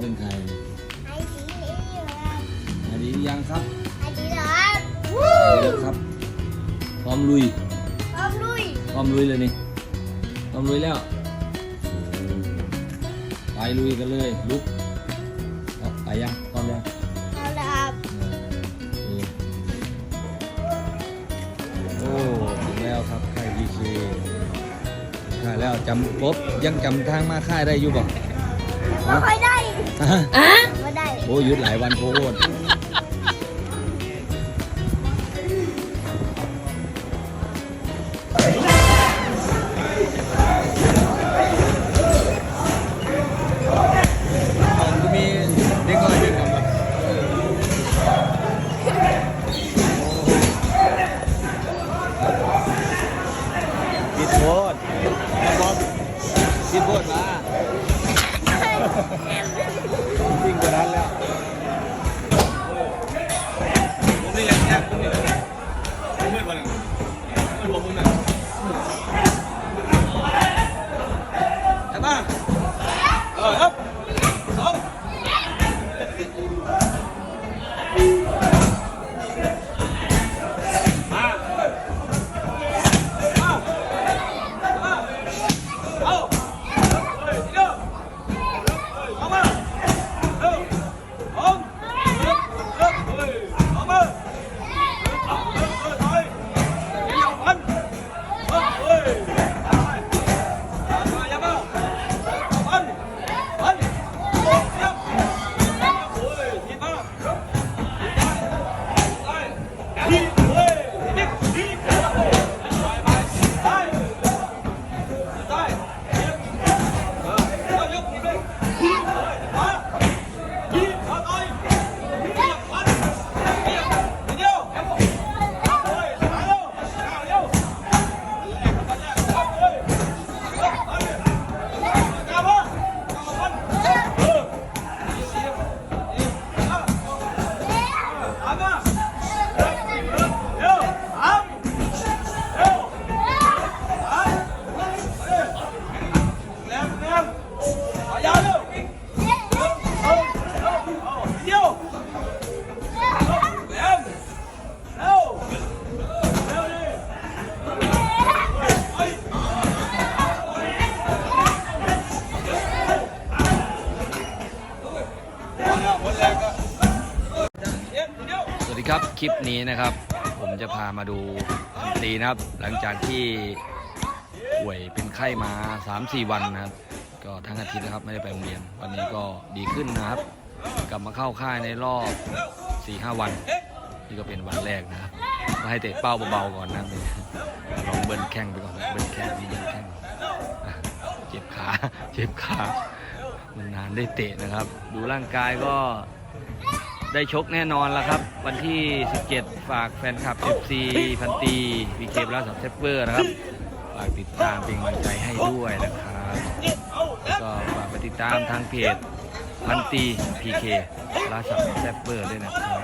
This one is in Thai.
เป็นใครอ้ดีอยู่ครับอันนี้ยังครับอ้ดีเหรครับเดี๋ยวครับพร้อมลุยพร้อมลุยพร้อมลุยเลยนี่พร้อมลุยแล้วไปลุยกันเลยลุกไปยังพร้อมยังเอาละครับเออโอ้ถึงแล้วครับค่ายพีเคค่ายแล้วจำครบยังจำทางมาค่ายได้อยู่บ่ ไม่ค่อยได้ฮะอะไม่ได้โอ้หยุดหลายวันโพดมันก็มีเด็กน้อยเด็กน้อยปิดโพดมาบอมปิดโพดมา Yeah. ครับ คลิปนี้นะครับ ผมจะพามาดูดนตีนะครับ หลังจากที่ป่วยเป็นไข้มา 3-4 วันนะครับ ก็ทั้งอาทิตย์นะครับไม่ได้ไปโรงเรียน วันนี้ก็ดีขึ้นนะครับ กลับมาเข้าค่ายในรอบ 4-5 วัน นี่ก็เป็นวันแรกนะครับมาให้เตะเป้าเบาๆก่อนนะลองเบิ้ลแข้งไปก่อนเบิ้ลแข้งดีเบิ้ลแข้งเจ็บขาเจ็บขามันนานได้เตะนะครับ ดูร่างกายก็ ได้ชกแน่นอนแล้วครับ วันที่ 17 ฝากแฟนคลับ FC พันตีวีเคบลาสับเซฟเวอร์นะครับ ฝากติดตามเป็นกำลังใจให้ด้วยนะครับแล้วก็ฝากไปติดตามทางเพจพันตีพีเคลาสับเซฟเวอร์ด้วยนะครับ